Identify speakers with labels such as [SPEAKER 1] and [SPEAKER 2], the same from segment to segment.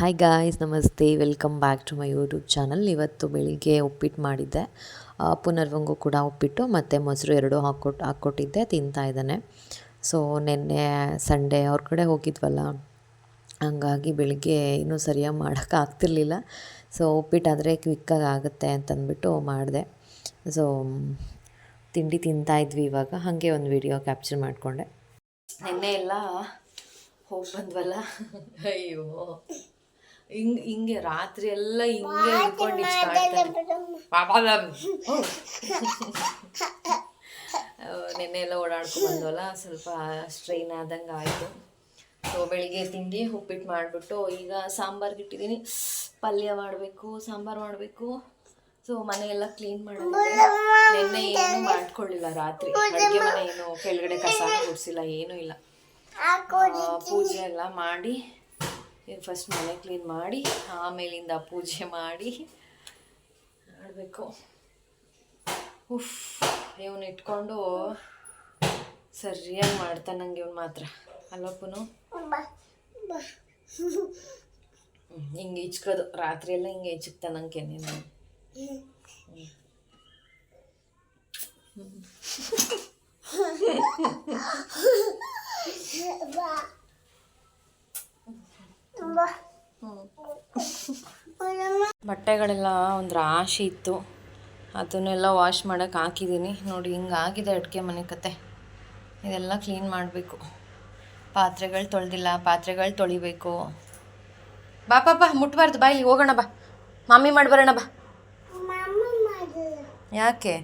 [SPEAKER 1] Hi guys ನಮಸ್ತೆ. Welcome back to my YouTube channel ಇವತ್ತು ಬೆಳಿಗ್ಗೆ ಉಪ್ಪಿಟ್ಟು ಮಾಡಿದ್ದೆ. ಪುನರ್ವಂಗು ಕೂಡ ಉಪ್ಪಿಟ್ಟು, ಮತ್ತು ಮೊಸರು ಎರಡೂ ಹಾಕ್ಕೊಟ್ಟು ಹಾಕ್ಕೊಟ್ಟಿದ್ದೆ, ತಿಂತಾ ಇದ್ದಾನೆ. ಸೊ ನಿನ್ನೆ ಸಂಡೇ ಅವ್ರ ಕಡೆ ಹೋಗಿದ್ವಲ್ಲ. ಹಂಗಾಗಿ ಬೆಳಿಗ್ಗೆ ಇನ್ನೂ ಸರಿಯಾಗಿ ಮಾಡೋಕ್ಕೆ ಆಗ್ತಿರ್ಲಿಲ್ಲ. ಸೊ ಉಪ್ಪಿಟ್ಟಾದರೆ ಕ್ವಿಕ್ಕಾಗಿ ಆಗುತ್ತೆ ಅಂತಂದ್ಬಿಟ್ಟು ಮಾಡಿದೆ. ಸೊ ತಿಂಡಿ ತಿಂತಾ ಇದ್ವಿ ಇವಾಗ. ಹಾಗೆ ಒಂದು ವಿಡಿಯೋ ಕ್ಯಾಪ್ಚರ್ ಮಾಡಿಕೊಂಡೆ. ನಿನ್ನೆ ಎಲ್ಲ ಹೋಗಿ ಬಂದ್ವಲ್ಲ. ಅಯ್ಯೋ. ಹಿಂಗ್ ಹಿಂಗೆ ರಾತ್ರಿ ಎಲ್ಲ ಹಿಂಗೆ ಹಿಡ್ಕೊಂಡು ನಿನ್ನೆ ಎಲ್ಲ ಓಡಾಡ್ಕೊಂಡು ಬಂದ್ವಲ್ಲ ಸ್ವಲ್ಪ ಸ್ಟ್ರೈನ್ ಆದಂಗೆ ಆಯಿತು. ಸೊ ಬೆಳಿಗ್ಗೆ ತಿಂಡಿ ಉಪ್ಪಿಟ್ಟು ಮಾಡಿಬಿಟ್ಟು ಈಗ ಸಾಂಬಾರ್ಗೆ ಇಟ್ಟಿದ್ದೀನಿ. ಪಲ್ಯ ಮಾಡಬೇಕು ಸಾಂಬಾರು ಮಾಡಬೇಕು. ಸೊ ಮನೆಯೆಲ್ಲ ಕ್ಲೀನ್ ಮಾಡೋದು ನಿನ್ನೆ ಏನು ಮಾಡ್ಕೊಳ್ಳಿಲ್ಲ ರಾತ್ರಿ. ಅಡುಗೆ ಮನೆ ಏನು ಕೆಳಗಡೆ ಕಸ ಗುಡಿಸಿಲ್ಲ ಏನೂ ಇಲ್ಲ. ಪೂಜೆ ಎಲ್ಲ ಮಾಡಿ ಈಗ ಫಸ್ಟ್ ಮನೆ ಕ್ಲೀನ್ ಮಾಡಿ ಆಮೇಲಿಂದ ಪೂಜೆ ಮಾಡಿ ಮಾಡಬೇಕು ಉಫ್ ಇವನು ಇಟ್ಕೊಂಡು ಸರಿಯಾಗಿ ಮಾಡ್ತಾನೆ ನಂಗೆ ಇವನು ಮಾತ್ರ. ಅಲ್ಲಪ್ಪನು ಹಿಂಗೆ ಇಚ್ಕೋದು. ರಾತ್ರಿ ಎಲ್ಲ ಹಿಂಗೆ ಇಚ್ಚಿಕ್ತಾನಂಗೆ ನೀನು ಬಟ್ಟೆಗಳೆಲ್ಲ ಒಂದು ರಾಶಿ ಇತ್ತು. ಅದನ್ನೆಲ್ಲ ವಾಶ್ ಮಾಡೋಕೆ ಹಾಕಿದ್ದೀನಿ ನೋಡಿ ಹಿಂಗಾಗಿದೆ ಅಡುಗೆ ಮನೆ ಕತೆ. ಇದೆಲ್ಲ ಕ್ಲೀನ್ ಮಾಡಬೇಕು. ಪಾತ್ರೆಗಳು ತೊಳೆದಿಲ್ಲ ಪಾತ್ರೆಗಳು ತೊಳಿಬೇಕು. ಬಾ ಪಾಪ ಮುಟ್ಬಾರ್ದು. ಬಾ ಇಲ್ಲಿ ಹೋಗೋಣ ಬಾ. ಮಮ್ಮಿ ಮಾಡಿ ಬರೋಣ ಬಾ. ಯಾಕೆ?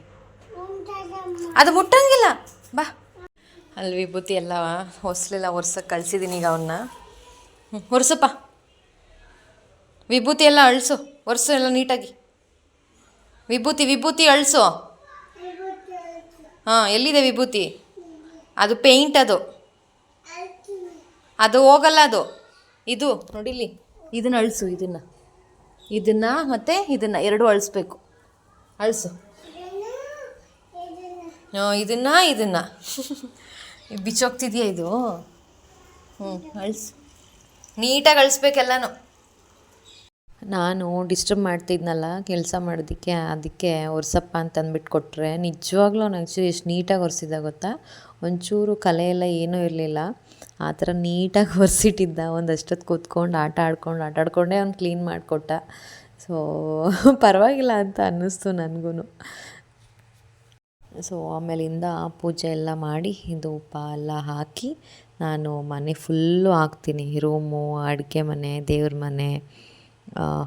[SPEAKER 1] ಅದು ಮುಟ್ಟಂಗಿಲ್ಲ. ಬಾ. ಅಲ್ಲಿ ವಿಭೂತಿ ಎಲ್ಲ ಹೊಸಲೆಲ್ಲ ಒರ್ಸಕ್ಕೆ ಕಳ್ಸಿದ್ದೀನಿ ಈಗ ಅವನ್ನ ಒರ್ಸಪ್ಪ. ವಿಭೂತಿ ಎಲ್ಲ ಅಳಿಸು, ಒರೆಸು ಎಲ್ಲ ನೀಟಾಗಿ. ವಿಭೂತಿ ವಿಭೂತಿ ಅಳಿಸು. ಹಾಂ, ಎಲ್ಲಿದೆ ವಿಭೂತಿ? ಅದು ಪೇಂಟ್ ಅದು. ಅದು ಹೋಗಲ್ಲ ಅದು. ಇದು ನೋಡಿಲಿ ಇದನ್ನು ಅಳಿಸು, ಇದನ್ನು. ಇದನ್ನು ಮತ್ತು ಇದನ್ನು, ಎರಡು ಅಳಿಸ್ಬೇಕು. ಅಳಿಸು. ಇದನ್ನು ಇದನ್ನು. ಬಿಚ್ಚೋಗ್ತಿದೆಯಾ ಇದು? ಹ್ಞೂ ಅಳಿಸು. ನೀಟಾಗಿ ಅಳಿಸ್ಬೇಕೆಲ್ಲನೂ ನಾನು ಡಿಸ್ಟರ್ಬ್ ಮಾಡ್ತಿದ್ನಲ್ಲ ಕೆಲಸ ಮಾಡೋದಕ್ಕೆ, ಅದಕ್ಕೆ ಒರ್ಸಪ್ಪ ಅಂತ ಅಂದ್ಬಿಟ್ಟು ಕೊಟ್ಟರೆ ನಿಜವಾಗ್ಲೂ ಅವ್ನು ಆ್ಯಕ್ಚುಲಿ ಎಷ್ಟು ನೀಟಾಗಿ ಒರೆಸಿದ ಗೊತ್ತಾ? ಒಂಚೂರು ಕಲೆ ಎಲ್ಲ ಏನೂ ಇರಲಿಲ್ಲ. ಆ ಥರ ನೀಟಾಗಿ ಒರೆಸಿಟ್ಟಿದ್ದ ಒಂದಷ್ಟೊತ್ತು ಕೂತ್ಕೊಂಡು ಆಟ ಆಡ್ಕೊಂಡು, ಆಟ ಆಡ್ಕೊಂಡೇ ಅವ್ನು ಕ್ಲೀನ್ ಮಾಡಿಕೊಟ್ಟ. ಸೊ ಪರವಾಗಿಲ್ಲ ಅಂತ ಅನ್ನಿಸ್ತು ನನಗೂ ಸೊ ಆಮೇಲಿಂದ ಪೂಜೆ ಎಲ್ಲ ಮಾಡಿ ಉಪ್ಪ ಎಲ್ಲ ಹಾಕಿ ನಾನು ಮನೆ ಫುಲ್ಲು ಹಾಕ್ತೀನಿ. ರೂಮು, ಅಡುಗೆ ಮನೆ, ದೇವ್ರ ಮನೆ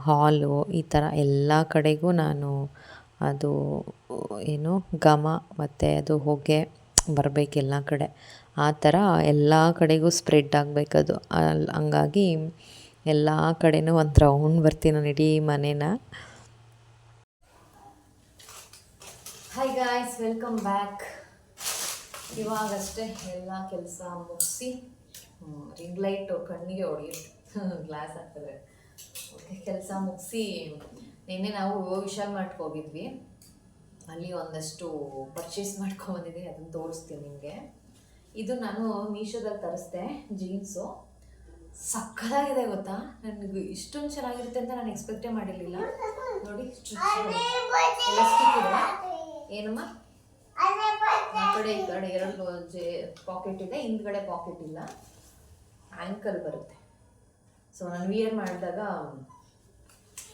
[SPEAKER 1] ಹಾಲು ಈ ಥರ ಎಲ್ಲ ಕಡೆಗೂ ನಾನು ಅದು ಏನು ಘಮ ಮತ್ತು ಅದು ಹೊಗೆ ಬರಬೇಕು ಎಲ್ಲ ಕಡೆ. ಆ ಥರ ಎಲ್ಲ ಕಡೆಗೂ ಸ್ಪ್ರೆಡ್ ಆಗಬೇಕದು. ಅಲ್ಲಿ ಹಂಗಾಗಿ ಎಲ್ಲ ಕಡೆನೂ ಒಂದು ರೌಂಡ್ ಬರ್ತೀನಿ ನಾನು ಇಡೀ ಮನೇನ. ಹಾಯ್ ಗಾಯ್ಸ್ ವೆಲ್ಕಮ್ ಬ್ಯಾಕ್ ಇವಾಗಷ್ಟೇ ಎಲ್ಲ ಕೆಲಸ ಮುಗಿಸಿ ರಿಂಗ್ ಲೈಟು ಕಣ್ಣಿಗೆ ಹೊಡೆಯುತ್ತೆ ಗ್ಲಾಸ್ ಆಗ್ತದೆ ಓಕೆ ಕೆಲಸ ಮುಗಿಸಿ ನಿನ್ನೆ ನಾವು ವಿಶಾಲ್ ಮಾಡ್ಕೊ ಹೋಗಿದ್ವಿ. ಅಲ್ಲಿ ಒಂದಷ್ಟು ಪರ್ಚೇಸ್ ಮಾಡ್ಕೊಂಬಂದಿದ್ದೀನಿ ಅದನ್ನು ತೋರಿಸ್ತೀನಿ ನಿಮಗೆ. ಇದು ನಾನು ಮೀಶೋದಲ್ಲಿ ತರಿಸ್ದೆ ಜೀನ್ಸು. ಸಕ್ಕದಾಗಿದೆ ಗೊತ್ತಾ? ನನಗೆ ಇಷ್ಟೊಂದು ಚೆನ್ನಾಗಿರುತ್ತೆ ಅಂತ ನಾನು ಎಕ್ಸ್ಪೆಕ್ಟೇ ಮಾಡಿರಲಿಲ್ಲ. ನೋಡಿ ಏನಮ್ಮ? ಆ ಕಡೆ ಈ ಕಡೆ ಎರಡು ಜೆ ಪಾಕೆಟ್ ಇದೆ, ಹಿಂದ್ಗಡೆ ಪಾಕೆಟ್ ಇಲ್ಲ. ಆ್ಯಂಕಲ್ ಬರುತ್ತೆ. ಸೊ ನಾನು ವಿಯರ್ ಮಾಡಿದಾಗ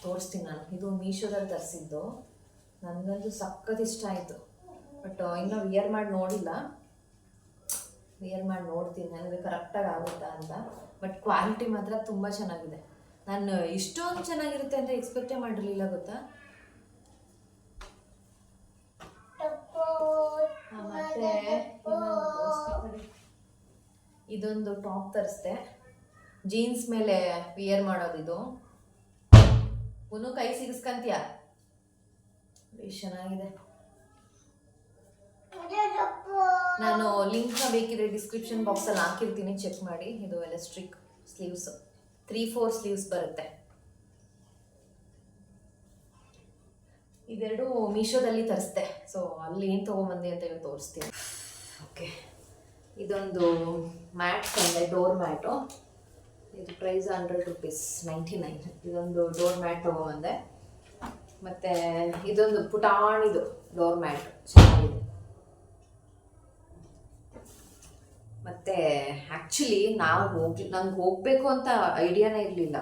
[SPEAKER 1] ತೋರಿಸ್ತೀನಿ ನಾನು. ಇದು ಮೀಶೋದಲ್ಲಿ ತರಿಸಿದ್ದು. ನನಗಂತೂ ಸಖತ್ ಇಷ್ಟ ಆಯಿತು. ಬಟ್ ಇನ್ನೂ ವಿಯರ್ ಮಾಡಿ ನೋಡಿಲ್ಲ. ವಿಯರ್ ಮಾಡಿ ನೋಡ್ತೀನಿ. ನನಗೆ ಕರೆಕ್ಟಾಗಿ ಆಗುತ್ತಾ ಅಂತ. ಬಟ್ ಕ್ವಾಲಿಟಿ ಮಾತ್ರ ತುಂಬ ಚೆನ್ನಾಗಿದೆ. ನಾನು ಇಷ್ಟೊಂದು ಚೆನ್ನಾಗಿರುತ್ತೆ ಅಂತ ಎಕ್ಸ್ಪೆಕ್ಟೇ ಮಾಡಿರಲಿಲ್ಲ ಗೊತ್ತಾ ಆ, ಮತ್ತೆ ಇದೊಂದು ಟಾಪ್ ತರಿಸ್ದೆ. ಜೀನ್ಸ್ ಮೇಲೆ ವಿಯರ್ ಮಾಡೋದು ಇದು. ಪುನಃ ಕೈ ಸಿಗಿಸ್ಕಂತೀಯ? ಚೆನ್ನಾಗಿದೆ. ನಾನು ಲಿಂಕ್ನ ಬೇಕಿದ್ರೆ ಡಿಸ್ಕ್ರಿಪ್ಷನ್ ಬಾಕ್ಸಲ್ಲಿ ಹಾಕಿರ್ತೀನಿ. ಚೆಕ್ ಮಾಡಿ. ಇದು elastic sleeves three four sleeves ಬರುತ್ತೆ. ಇದೆರಡು ಮೀಶೋದಲ್ಲಿ ತರಿಸ್ದೆ. ಸೊ ಅಲ್ಲಿ ಏನು ತೊಗೊಂಬಂದೆ ಅಂತ ಹೇಳಿ ತೋರಿಸ್ತೀನಿ. ಓಕೆ ಇದೊಂದು ಮ್ಯಾಟ್ ತಂದೆ, ಡೋರ್ ಮ್ಯಾಟು. ಇದು price hundred rupees, ninety nine. ಇದೊಂದು ಡೋರ್ ಮ್ಯಾಟ್ ತೊಗೊಂಬಂದೆ. ಮತ್ತು ಇದೊಂದು ಪುಟಾಣಿದು ಡೋರ್ ಮ್ಯಾಟ್. ಚೆನ್ನಾಗಿದೆ. ಮತ್ತು ಆ್ಯಕ್ಚುಲಿ ನಾವು ಹೋಗಿ ನಂಗೆ ಹೋಗಬೇಕು ಅಂತ ಐಡಿಯಾನೇ ಇರಲಿಲ್ಲ.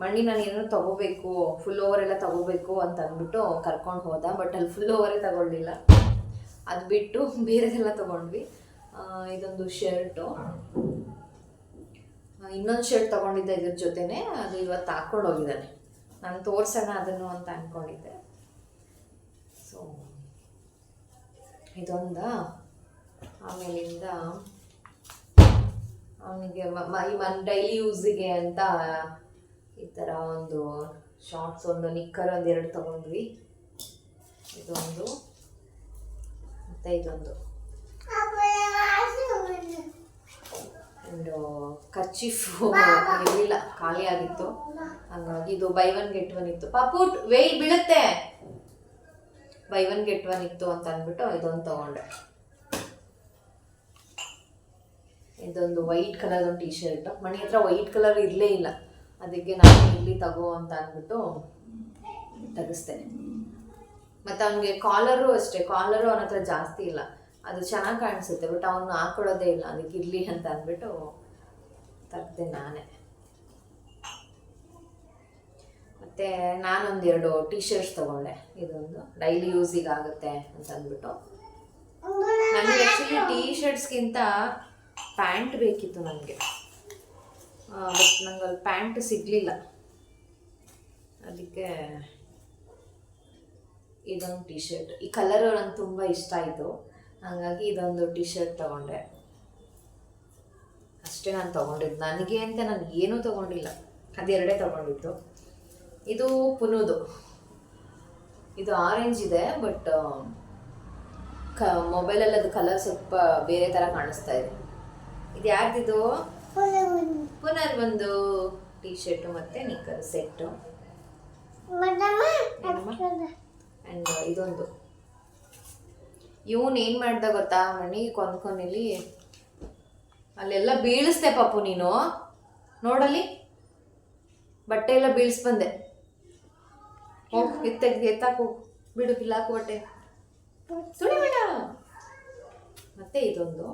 [SPEAKER 1] ಮಣ್ಣಿ ನಾನು ಏನೋ ತಗೋಬೇಕು ಫುಲ್ ಓವರ್ ಎಲ್ಲ ತಗೋಬೇಕು ಅಂತ ಅಂದ್ಬಿಟ್ಟು ಕರ್ಕೊಂಡು ಹೋದ. ಬಟ್ ಅಲ್ಲಿ ಫುಲ್ ಓವರೇ ತಗೊಳ್ಳಿಲ್ಲ. ಅದು ಬಿಟ್ಟು ಬೇರೆದೆಲ್ಲ ತಗೊಂಡ್ವಿ. ಇದೊಂದು ಶರ್ಟು ಇನ್ನೊಂದು ಶರ್ಟ್ ತಗೊಂಡಿದ್ದೆ ಇದ್ರ ಜೊತೆನೆ. ಅದು ಇವತ್ತು ಹಾಕೊಂಡು ಹೋಗಿದ್ದಾನೆ. ನಾನು ತೋರ್ಸೋಣ ಅದನ್ನು ಅಂತ ಅಂದ್ಕೊಂಡಿದ್ದೆ ಸೊ ಇದೊಂದ. ಆಮೇಲಿಂದ ಅವನಿಗೆ ಈ ಮನ್ ಡೈಲಿ ಯೂಸಿಗೆ ಅಂತ ಈ ಥರ ಒಂದು ಶಾರ್ಟ್ಸ್ ಒಂದು ನಿಕ್ಕರ್ ಒಂದು ಎರಡು ತೊಗೊಂಡ್ವಿ. ಇದೊಂದು ಮತ್ತು ಇದೊಂದು. ಒಂದು ಕರ್ಚಿಫು ಇರಲಿಲ್ಲ, ಖಾಲಿ ಆಗಿತ್ತು. ಹಂಗಾಗಿ ಇದು ಬೈ ಒನ್ ಗೆಟ್ ಒನ್ ಇತ್ತು. ಪಾಪು ವೇಲ್ ಬೀಳುತ್ತೆ. ಬೈ ಒನ್ ಗೆಟ್ ಒನ್ ಇತ್ತು ಅಂತ ಅಂದ್ಬಿಟ್ಟು ಇದೊಂದು ತಗೊಂಡೆ. ಇದೊಂದು ವೈಟ್ ಕಲರ್ ಒಂದು ಟಿ ಶರ್ಟ್ ಮಣಿ ಹತ್ರ ವೈಟ್ ಕಲರ್ ಇರಲೇ ಇಲ್ಲ. ಅದಕ್ಕೆ ನಾನು ಇಲ್ಲಿ ತಗೋ ಅಂತ ಅಂದ್ಬಿಟ್ಟು ತೆಗಿಸ್ತೇನೆ. ಮತ್ತು ಅವನಿಗೆ ಕಾಲರು ಅಷ್ಟೇ, ಕಾಲರು ಅವನ ಹತ್ರ ಜಾಸ್ತಿ ಇಲ್ಲ. ಅದು ಚೆನ್ನಾಗಿ ಕಾಣಿಸುತ್ತೆ ಬಟ್ ಅವನು ಹಾಕೊಳ್ಳೋದೇ ಇಲ್ಲ, ಅದಕ್ಕೆ ಇರಲಿ ಅಂತ ಅಂದ್ಬಿಟ್ಟು ತೆಗ್ದೆ ನಾನೇ. ಮತ್ತು ನಾನೊಂದು ಎರಡು ಟಿ ಶರ್ಟ್ಸ್ ತೊಗೊಂಡೆ, ಇದೊಂದು. ಡೈಲಿ ಯೂಸಿಗೆ ಆಗುತ್ತೆ ಅಂತ ಅಂದ್ಬಿಟ್ಟು. ನನಗೆ ಆ್ಯಕ್ಚುಲಿ ಟೀ ಶರ್ಟ್ಸ್ಗಿಂತ ಪ್ಯಾಂಟ್ ಬೇಕಿತ್ತು ನನಗೆ. ಬಟ್ ನಂಗೆ ಅಲ್ಲಿ ಪ್ಯಾಂಟ್ ಸಿಗಲಿಲ್ಲ. ಅದಕ್ಕೆ ಇದೊಂದು ಟಿ ಶರ್ಟ್ ಈ ಕಲರ್ ನಂಗೆ ತುಂಬ ಇಷ್ಟ ಆಯಿತು. ಹಾಗಾಗಿ ಇದೊಂದು ಟಿ ಶರ್ಟ್ ತೊಗೊಂಡೆ. ಅಷ್ಟೇ ನಾನು ತೊಗೊಂಡಿದ್ದು. ನನಗೆ ಅಂತ ನಾನು ಏನೂ ತೊಗೊಂಡಿಲ್ಲ. ಅದೆರಡೇ ತೊಗೊಂಡಿದ್ದು. ಇದು ಪುನುದು. ಇದು ಆರೆಂಜ್ ಇದೆ ಬಟ್ ಕ ಮೊಬೈಲಲ್ಲಿ ಅದು ಕಲರ್ ಸ್ವಲ್ಪ ಬೇರೆ ಥರ ಕಾಣಿಸ್ತಾ ಇದೆ. ಇದು ಯಾರ್ದಿದು ಪುನರ್ ಒಂದು ಟಿ ಶರ್ಟು ಮತ್ತೆ ನಿಕ್ಕರ್ ಸೆಟ್ಟು ಅಂಡ್ ಇದೊಂದು. ಇವನ್ ಏನ್ ಮಾಡ್ದ ಗೊತ್ತಾ? ಮಣಿ ಕೊಂದ್ಕೊನಿಲಿ ಅಲ್ಲೆಲ್ಲ ಬೀಳಿಸ್ದೆ ಪಾಪು ನೀನು. ನೋಡಲಿ ಬಟ್ಟೆ ಎಲ್ಲ ಬೀಳ್ಸ್ ಬಂದೆ. ಹೋಗ್ ಎತ್ತಾಗ ಎತ್ತಾಕು ಬಿಡು ಬಿಲ್ಲಾಕು ಬಟ್ಟೆ ಸುಳಿ ಬೇಡ ಮತ್ತೆ ಇದೊಂದು.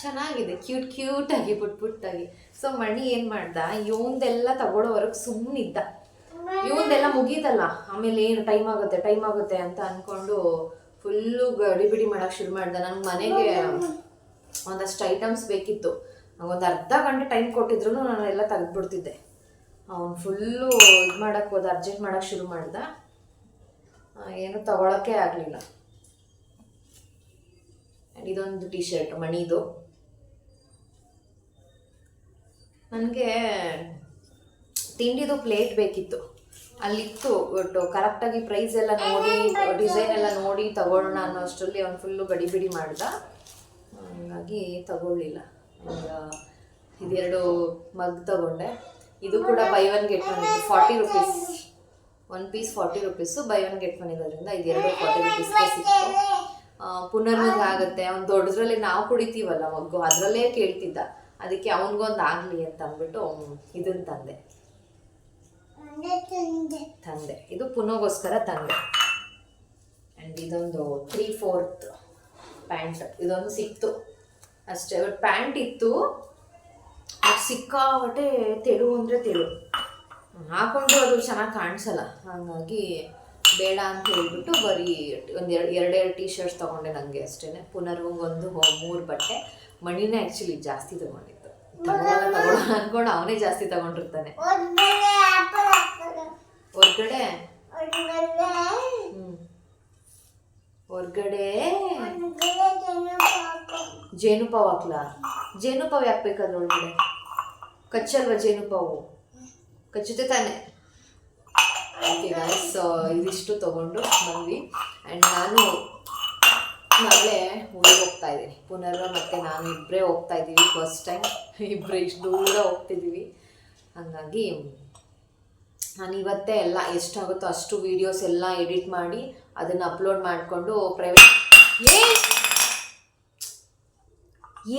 [SPEAKER 1] ಚೆನ್ನಾಗಿದೆ ಕ್ಯೂಟ್ ಕ್ಯೂಟ್ ಆಗಿ, ಪುಟ್ ಪುಟ್ಟಾಗಿ ಸೊ ಮಣಿ ಏನು ಮಾಡ್ದ? ಇವಂದೆಲ್ಲ ತಗೊಳ್ಳೋವರೆಗೆ ಸುಮ್ಮನಿದ್ದ ಇವಂದೆಲ್ಲ ಮುಗೀತಲ್ಲ. ಆಮೇಲೆ ಏನು ಟೈಮ್ ಆಗುತ್ತೆ ಟೈಮ್ ಆಗುತ್ತೆ ಅಂತ ಅನ್ಕೊಂಡು ಫುಲ್ಲು ಗಡಿಬಿಡಿ ಮಾಡೋಕೆ ಶುರು ಮಾಡ್ದ. ನನಗೆ ಮನೆಗೆ ಒಂದಷ್ಟು ಐಟಮ್ಸ್ ಬೇಕಿತ್ತು. ಒಂದು ಅರ್ಧ ಗಂಟೆ ಟೈಮ್ ಕೊಟ್ಟಿದ್ರು ನಾನು ಎಲ್ಲ ತೆಗೆದ್ಬಿಡ್ತಿದ್ದೆ. ಅವ್ನು ಫುಲ್ಲು ಇದು ಮಾಡೋಕ್ಕೆ ಹೋದ ಅರ್ಜೆಂಟ್ ಮಾಡೋಕ್ಕೆ ಶುರು ಮಾಡ್ದ. ಏನು ತಗೊಳಕ್ಕೆ ಆಗಲಿಲ್ಲ. ಇದೊಂದು ಟಿ ಶರ್ಟ್ ಮಣಿದು. ನನಗೆ ತಿಂಡಿದು ಪ್ಲೇಟ್ ಬೇಕಿತ್ತು. ಅಲ್ಲಿತ್ತು ಒಟ್ಟು ಕರೆಕ್ಟಾಗಿ ಪ್ರೈಸ್ ಎಲ್ಲ ನೋಡಿ ಡಿಸೈನ್ ಎಲ್ಲ ನೋಡಿ ತಗೊಳ್ಳೋಣ ಅನ್ನೋ ಅಷ್ಟರಲ್ಲಿ ಅವ್ನು ಫುಲ್ಲು ಗಡಿಬಿಡಿ ಮಾಡ್ದ. ಹಂಗಾಗಿ ತಗೊಳ್ಳಿಲ್ಲ. ಇದೆರಡು ಮಗ್ ತಗೊಂಡೆ. ಇದು ಕೂಡ ಬೈ ಒನ್ ಗೆಟ್ ಒನ್ ಇತ್ತು. Forty rupees one piece forty rupees buy one get one ಇರೋದ್ರಿಂದ ಇದೆರಡು ಫಾರ್ಟಿ ರುಪೀಸ್ಗೆ ಸಿಕ್ತು. ಪುನರ್ಮಂಗ ಆಗುತ್ತೆ. ಅವ್ನು ದೊಡ್ಡದ್ರಲ್ಲಿ ನಾವು ಕುಡಿತೀವಲ್ಲ ಮಗ್ಗು. ಅದರಲ್ಲೇ ಕೇಳ್ತಿದ್ದ. ಅದಕ್ಕೆ ಅವನಿಗೊಂದು ಆಗಲಿ ಅಂತ ಅಂದ್ಬಿಟ್ಟು ಇದನ್ನ ತಂದೆ. ತಂದೆ ಇದು ಪುನೋಗೋಸ್ಕರ ತಂದೆ. ಆ್ಯಂಡ್ ಇದೊಂದು ತ್ರೀ ಫೋರ್ತ್ ಪ್ಯಾಂಟ್. ಇದೊಂದು ಸಿಕ್ತು. ಅಷ್ಟೇ ಬಟ್ ಪ್ಯಾಂಟ್ ಇತ್ತು. ಅದು ಸಿಕ್ಕಾಬಟ್ಟೆ ತೆಳು ಅಂದರೆ ತೆಳು. ಹಾಕೊಂಡು ಅದು ಚೆನ್ನಾಗಿ ಕಾಣಿಸಲ್ಲ. ಹಾಗಾಗಿ ಬೇಡ ಅಂತ ಹೇಳ್ಬಿಟ್ಟು ಬರೀ ಒಂದು ಎರಡು ಎರಡೆರಡು ಟೀ ಶರ್ಟ್ಸ್ ತೊಗೊಂಡೆ ನನಗೆ ಅಷ್ಟೇ ಪುನರ್ವಂಗೊಂದು ಮೂರು ಬಟ್ಟೆ ಮಣಿನೇ ಆ್ಯಕ್ಚುಲಿ ಜಾಸ್ತಿ ತೊಗೊಂಡಿತ್ತು ತಗೊಳ್ಳೋಣ ತಗೊಳ್ಳೋಣ ಅಂದ್ಕೊಂಡು ಅವನೇ ಜಾಸ್ತಿ ತಗೊಂಡಿರ್ತಾನೆ. ಹೊರ್ಗಡೆ? ಹೊರ್ಗಡೆ? ಜೇನುಪಾವ್ ಹಾಕ್ಲಾ? ಜೇನುಪಾವ್ ಯಾಕೆ ಬೇಕಾದ್ರೆ ಒಳಗಡೆ ಕಚ್ಚಲ್ವಾ ಜೇನುಪಾವು? ಕಚ್ಚುತ್ತೆ ತಾನೆ. ಓಕೆ ಗೈಸ್ ಇದಿಷ್ಟು ತೊಗೊಂಡು ಬಂದ್ವಿ. ಆ್ಯಂಡ್ ನಾನು ನಾಳೆ ಊರಿಗೆ ಹೋಗ್ತಾ ಇದ್ದೀನಿ. ಪುನರ್ವ ಮತ್ತು ನಾನು ಇಬ್ಬರೇ ಹೋಗ್ತಾ ಇದ್ದೀವಿ. ಫಸ್ಟ್ ಟೈಮ್ ಇಬ್ಬರೇ ಇಷ್ಟು ದೂರ ಹೋಗ್ತಿದ್ದೀವಿ. ಹಾಗಾಗಿ ನಾನು ಇವತ್ತೇ ಎಲ್ಲ ಎಷ್ಟಾಗುತ್ತೋ ಅಷ್ಟು ವೀಡಿಯೋಸ್ ಎಲ್ಲ ಎಡಿಟ್ ಮಾಡಿ ಅದನ್ನು ಅಪ್ಲೋಡ್ ಮಾಡಿಕೊಂಡು ಪ್ರೈವೇಟ್ ಏನು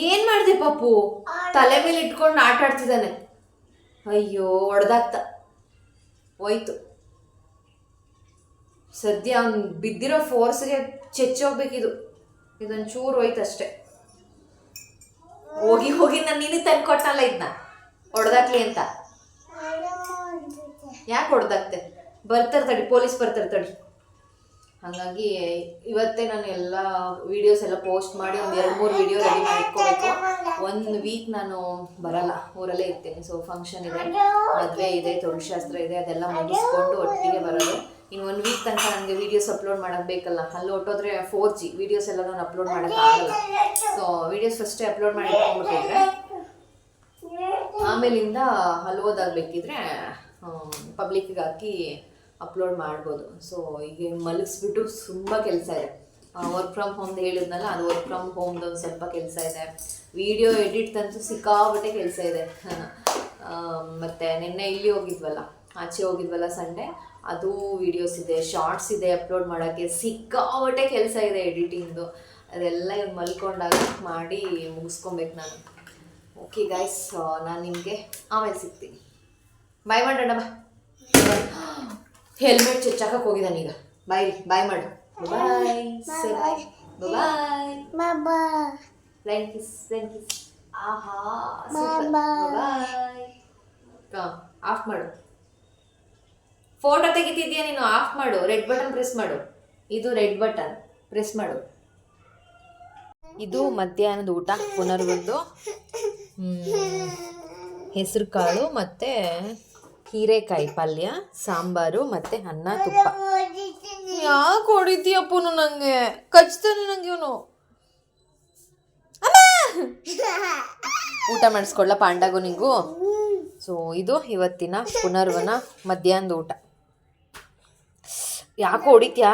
[SPEAKER 1] ಏನ್ ಮಾಡಿದೆ ಪಾಪು? ತಲೆ ಮೇಲೆ ಇಟ್ಕೊಂಡು ಆಟ ಆಡ್ತಿದ್ದಾನೆ. ಅಯ್ಯೋ ಹೊಡೆದಾಗ್ತ ಹೋಯ್ತು. ಸದ್ಯ ಅವ್ನು ಬಿದ್ದಿರೋ ಫೋರ್ಸ್ಗೆ ಚೆಚ್ಚೋಗ್ಬೇಕಿದು. ಇದೊಂದು ಚೂರು ಹೋಯ್ತು ಅಷ್ಟೇ ಹೋಗಿ ಹೋಗಿ ನಾನು ನೀನು ತಂದು ಕೊಟ್ಟನಲ್ಲ ಇದನ್ನ ಹೊಡೆದಾಕ್ಲಿ ಅಂತ. ಯಾಕೆ ಹೊಡೆದಾಕ್ತೆ? ಬರ್ತಾರೆ ತಡಿ, ಪೊಲೀಸ್ ಬರ್ತಾರೆ ತಡಿ. ಹಾಗಾಗಿ ಇವತ್ತೇ ನಾನು ಎಲ್ಲ ವೀಡಿಯೋಸ್ ಎಲ್ಲ ಪೋಸ್ಟ್ ಮಾಡಿ ಒಂದು ಎರಡು ಮೂರು ವಿಡಿಯೋ ರೆಡಿ ಮಾಡ್ಕೋಬೇಕು ಒಂದು ವೀಕ್ ನಾನು ಬರಲ್ಲ, ಊರಲ್ಲೇ ಇರ್ತೇನೆ. ಸೊ ಫಂಕ್ಷನ್ ಇದೆ, ಮದುವೆ ಇದೆ ಶಾಸ್ತ್ರ ಇದೆ, ಅದೆಲ್ಲ ಮುಗಿಸ್ಕೊಂಡು ಒಟ್ಟಿಗೆ ಬರೋದು. ಇನ್ನು ಒನ್ ವೀಕ್ ತನಕ ನನಗೆ ವೀಡಿಯೋಸ್ ಅಪ್ಲೋಡ್ ಮಾಡೋಕ್ಕೆ ಬೇಕಲ್ಲ. ಅಲ್ಲಿ ಹೊಟ್ಟೋದ್ರೆ ಫೋರ್ ಜಿ ವೀಡಿಯೋಸ್ ಎಲ್ಲ ನಾನು ಅಪ್ಲೋಡ್ ಮಾಡೋಕ್ಕಾಗಲ್ಲ ಸೊ ವೀಡಿಯೋಸ್ ಫಸ್ಟೇ ಅಪ್ಲೋಡ್ ಮಾಡಿ ಇಟ್ಕೊಂಡ್ಬಿಟ್ಟಿದ್ರೆ ಆಮೇಲಿಂದ ಅಲ್ಲಿ ಓದಾಗಬೇಕಿದ್ರೆ ಪಬ್ಲಿಕ್ಗೆ ಹಾಕಿ ಅಪ್ಲೋಡ್ ಮಾಡ್ಬೋದು. ಸೊ ಈಗ ಮಲಗಿಸ್ಬಿಟ್ಟು ತುಂಬ ಕೆಲಸ ಇದೆ. ವರ್ಕ್ ಫ್ರಮ್ ಹೋಮ್ದು ಹೇಳಿದ್ನಲ್ಲ ಅದು ವರ್ಕ್ ಫ್ರಮ್ ಹೋಮ್ದು ಒಂದು ಸ್ವಲ್ಪ ಕೆಲಸ ಇದೆ. ವಿಡಿಯೋ ಎಡಿಟ್ ತಂತೂ ಸಿಕ್ಕಾಬಟ್ಟೆ ಕೆಲಸ ಇದೆ. ಮತ್ತೆ ನಿನ್ನೆ ಇಲ್ಲಿ ಹೋಗಿದ್ವಲ್ಲ. ಆಚೆ ಹೋಗಿದ್ವಲ್ಲ ಸಂಡೆ ಅದು ವಿಡಿಯೋಸ್ ಇದೆ ಶಾರ್ಟ್ಸ್ ಇದೆ ಅಪ್ಲೋಡ್ ಮಾಡೋಕ್ಕೆ ಸಿಕ್ಕಾಬಟ್ಟೆ ಕೆಲಸ ಇದೆ ಎಡಿಟಿಂಗ್ದು ಅದೆಲ್ಲ ಇವ್ರು ಮಲ್ಕೊಂಡಾಗ ಮಾಡಿ ಮುಗಿಸ್ಕೊಬೇಕು ನಾನು. ಓಕೆ ಗೈಸ್ ನಾನು ನಿಮಗೆ ಆಮೇಲೆ ಸಿಗ್ತೀನಿ. ಬಾಯ್ ಮಾಡೋಣ ಬಾ. ಹೆಲ್ಮೆಟ್ ಚಚ್ಚಾಕಕ್ಕೆ ಹೋಗಿದ್ದಾನೆ ಈಗ. ಬಾಯ್ ಬಾಯ್ ಮಾಡು. ಬಾಯ್ ಬಾಯ್ ಬಾಯ್ ಬಾಯ್ ಕಿಸ್ ಫ್ಲೈನ್ ಕಿಸ್ ಆಹಾ ಬಾಯ್ ಆಫ್ ಮಾಡು. ಫೋಟೋ ತೆಗಿತಿದ್ಯಾ ನೀನು? ಆಫ್ ಮಾಡು. ರೆಡ್ ಬಟನ್ ಪ್ರೆಸ್ ಮಾಡು. ಇದು ರೆಡ್ ಬಟನ್. ಪ್ರೆಸ್ ಮಾಡು. ಇದು ಮಧ್ಯಾಹ್ನದ ಊಟ, ಪುನರ್ವೊಂದು. ಹೆಸರು ಕಾಳು ಮತ್ತು ಹೀರೆಕಾಯಿ ಪಲ್ಯ, ಸಾಂಬಾರು ಮತ್ತು ಅನ್ನ ತುಪ್ಪ. ಯಾಕೆ ಹೊಡಿತೀಯಪ್ಪನು ನನಗೆ ಕಚ್ತಾನೆ ನಂಗೆ ಇವನು. ಊಟ ಮಾಡಿಸ್ಕೊಳ್ಳ ಪಾಂಡಾಗು ನಿಂಗು. ಸೊ ಇದು ಇವತ್ತಿನ ಪುನರ್ವನ ಮಧ್ಯಾಹ್ನದ ಊಟ. ಯಾಕೆ ಹೊಡಿತ್ಯಾ?